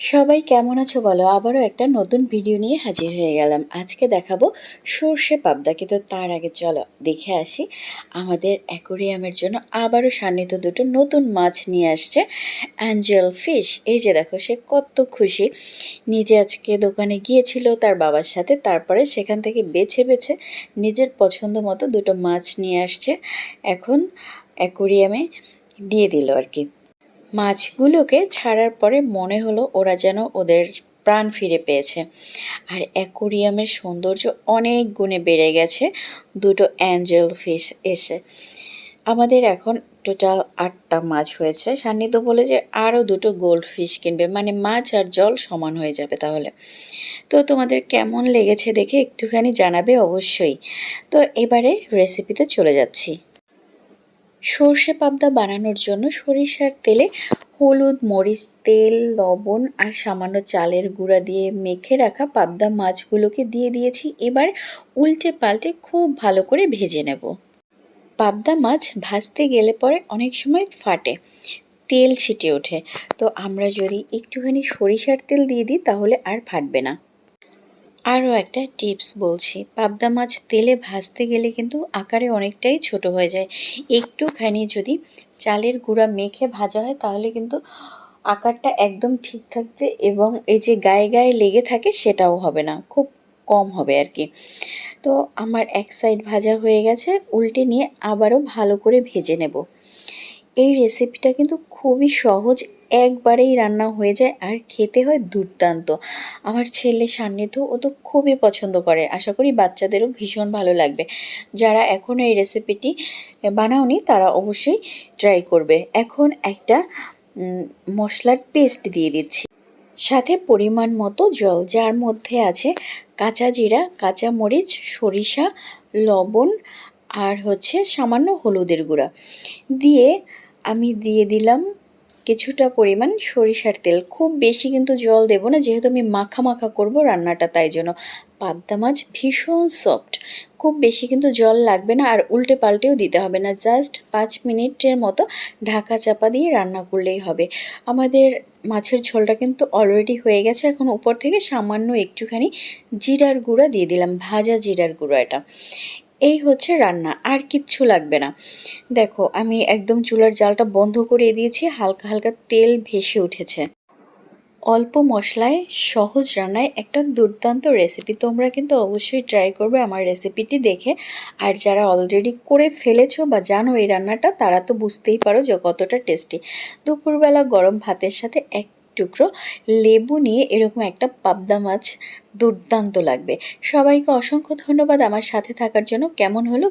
সবাই কেমন আছো বলো? আবারও একটা নতুন ভিডিও নিয়ে হাজির হয়ে গেলাম। আজকে দেখাবো সর্ষে পাবদা কিন্তু তার আগে চলো দেখে আসি। আমাদের অ্যাকোরিয়ামের জন্য আবারও সান্নিধ্য দুটো নতুন মাছ নিয়ে আসছে অ্যাঞ্জেল ফিশ। এই যে দেখো, সে কত খুশি। নিজে আজকে দোকানে গিয়েছিল তার বাবার সাথে, তারপরে সেখান থেকে বেছে বেছে নিজের পছন্দ মতো দুটো মাছ নিয়ে আসছে। এখন অ্যাকোরিয়ামে দিয়ে দিল আর কি। মাছগুলোকে ছাড়ার পরে মনে হলো ওরা যেন ওদের প্রাণ ফিরে পেয়েছে। আর অ্যাকোরিয়ামের সৌন্দর্য অনেক গুণে বেড়ে গেছে। দুটো অ্যাঞ্জেল ফিশ এসে। আমাদের এখন টোটাল আটটা মাছ হয়েছে। সান্নিধ্য বলে যে আরও দুটো গোল্ড ফিশ কিনবে। মানে মাছ আর জল সমান হয়ে যাবে তাহলে। তো তোমাদের কেমন লেগেছে দেখে একটুখানি জানাবে অবশ্যই। তো এবারে রেসিপিতে চলে যাচ্ছি। সর্ষে পাবদা বানানোর জন্য সরিষার তেলে হলুদ, মরিচ, তেল, লবণ আর সামান্য চালের গুঁড়া দিয়ে মেখে রাখা পাবদা মাছগুলোকে দিয়ে দিয়েছি। এবার উল্টে পাল্টে খুব ভালো করে ভেজে নেব। পাবদা মাছ ভাজতে গেলে পরে অনেক সময় ফাটে, তেল ছিটে ওঠে। তো আমরা যদি একটুখানি সরিষার তেল দিয়ে দিই তাহলে আর ফাটবে না। আরও একটা টিপস বলছি, পাবদা মাছ তেলে ভাজতে গেলে কিন্তু আকারে অনেকটাই ছোট হয়ে যায়। একটুখানি যদি চালের গুঁড়া মেখে ভাজা হয়, তাহলে কিন্তু আকারটা একদম ঠিক থাকবে এবং এই যে গায়ে গায়ে লেগে থাকে সেটাও হবে না, খুব কম হবে আর কি। তো আমার এক সাইড ভাজা হয়ে গেছে, উল্টে নিয়ে আবারও ভালো করে ভেজে নেব। এই রেসিপিটা কিন্তু খুবই সহজ, একবারেই রান্না হয়ে যায় আর খেতে হয় দুর্দান্ত। আমার ছেলে সান্নিধ্য ও তো খুবই পছন্দ করে, আশা করি বাচ্চাদেরও ভীষণ ভালো লাগবে। যারা এখনও এই রেসিপিটি বানাওনি, তারা অবশ্যই ট্রাই করবে। এখন একটা মশলার পেস্ট দিয়ে দিচ্ছি। সাথে পরিমাণ মতো জল, যার মধ্যে আছে কাঁচা জিরা, কাঁচা মরিচ, সরিষা, লবণ আর হচ্ছে সামান্য হলুদের গুঁড়া। দিয়ে আমি দিয়ে দিলাম কিছুটা পরিমাণ সরিষার তেল। খুব বেশি কিন্তু জল দেব না, যেহেতু আমি মাখা মাখা করব রান্নাটা, তাই জন্য। পাবদা মাছ ভীষণ সফট খুব বেশি কিন্তু জল লাগবে না আর উল্টে পাল্টেও দিতে হবে না জাস্ট পাঁচ মিনিটের মতো ঢাকা চাপা দিয়ে রান্না করলেই হবে। আমাদের মাছের ঝোলটা কিন্তু অলরেডি হয়ে গেছে, এখন উপর থেকে সামান্য একটুখানি জিরার গুঁড়া দিয়ে দিলাম, ভাজা জিরার গুঁড়া এটা। এই হচ্ছে রান্না, আর কিচ্ছু লাগবে না। দেখো, আমি একদম চুলার জালটা বন্ধ করে দিয়েছি, হালকা হালকা তেল ভেসে উঠেছে। অল্প মশলায় সহজ রান্নায় একটা দুর্দান্ত রেসিপি তোমরা কিন্তু অবশ্যই ট্রাই করবে আমার রেসিপিটি দেখে। আর যারা অলরেডি করে ফেলেছো বা জানো এই রান্নাটা, তারা তো বুঝতেই পারো যে কতটা টেস্টি দুপুরবেলা গরম ভাতের সাথে এক টুকরো, লেবু নিয়ে এরকম একটা পাবদা মাছ দুর্দান্ত লাগবে। সবাইকে অসংখ্য ধন্যবাদ আমার সাথে থাকার জন্য। কেমন হলো?